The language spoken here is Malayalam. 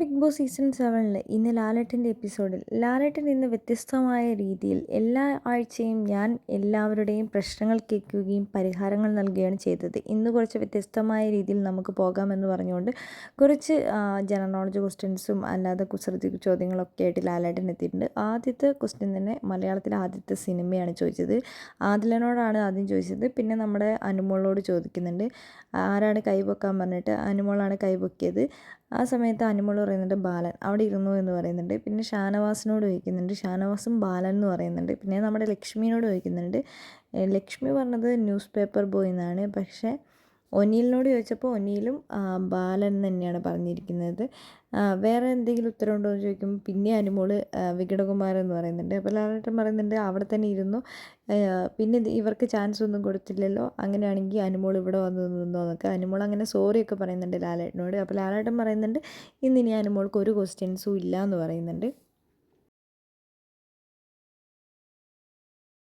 ബിഗ് ബോസ് സീസൺ സെവനിൽ ഇന്ന് ലാലേട്ടന്റെ എപ്പിസോഡിൽ ലാലേട്ടൻ ഇന്ന് വ്യത്യസ്തമായ രീതിയിൽ എല്ലാ ആഴ്ചയും ഞാൻ എല്ലാവരുടെയും പ്രശ്നങ്ങൾ കേൾക്കുകയും പരിഹാരങ്ങൾ നൽകുകയാണ് ചെയ്തത്. ഇന്ന് കുറച്ച് വ്യത്യസ്തമായ രീതിയിൽ നമുക്ക് പോകാമെന്ന് പറഞ്ഞുകൊണ്ട് കുറച്ച് ജനറൽ നോളജ് ക്വസ്റ്റ്യൻസും അല്ലാതെ കുസൃതി ചോദ്യങ്ങളൊക്കെ ആയിട്ട് ലാലേട്ടൻ എത്തിയിട്ടുണ്ട്. ആദ്യത്തെ ക്വസ്റ്റ്യൻ തന്നെ മലയാളത്തിലെ ആദ്യത്തെ സിനിമയാണ് ചോദിച്ചത്. ആദിലനോടാണ് ആദ്യം ചോദിച്ചത്. പിന്നെ നമ്മുടെ അനുമോളോട് ചോദിക്കുന്നുണ്ട്. ആരാണ് കൈപൊക്കാൻ പറഞ്ഞിട്ട് അനുമോളാണ് കൈപൊക്കിയത് ആ സമയത്ത് അനുമോൾ പറയുന്നുണ്ട് ബാലൻ. അവിടെ ഇരുന്നു എന്ന് പറയുന്നുണ്ട്. പിന്നെ ഷാനവാസിനോട് ചോദിക്കുന്നുണ്ട്. ഷാനവാസും ബാലൻ എന്ന് പറയുന്നുണ്ട്. പിന്നെ നമ്മുടെ ലക്ഷ്മിയോട് ചോദിക്കുന്നുണ്ട്. ലക്ഷ്മി പറഞ്ഞത് ന്യൂസ് പേപ്പർ ബോയ് എന്നാണ്. പക്ഷേ ഒനീലിനോട് ചോദിച്ചപ്പോൾ ഒനീലും ബാലൻ തന്നെയാണ് പറഞ്ഞിരിക്കുന്നത്. വേറെ എന്തെങ്കിലും ഉത്തരവുണ്ടോ എന്ന് ചോദിക്കുമ്പോൾ പിന്നെ അനുമോൾ വികടകുമാരൻ എന്ന് പറയുന്നുണ്ട്. അപ്പോൾ ലാലേട്ടൻ പറയുന്നുണ്ട് അവിടെ തന്നെ ഇരുന്നു. പിന്നെ ഇവർക്ക് ചാൻസ് ഒന്നും കൊടുത്തില്ലല്ലോ. അങ്ങനെയാണെങ്കിൽ അനുമോൾ ഇവിടെ വന്ന് നിന്നോ എന്നൊക്കെ. അനുമോൾ അങ്ങനെ സോറിയൊക്കെ പറയുന്നുണ്ട് ലാലേട്ടനോട്. അപ്പോൾ ലാലേട്ടൻ പറയുന്നുണ്ട് ഇന്നിനി അനുമോൾക്ക് ഒരു ക്വസ്റ്റ്യൻസും ഇല്ല എന്ന് പറയുന്നുണ്ട്.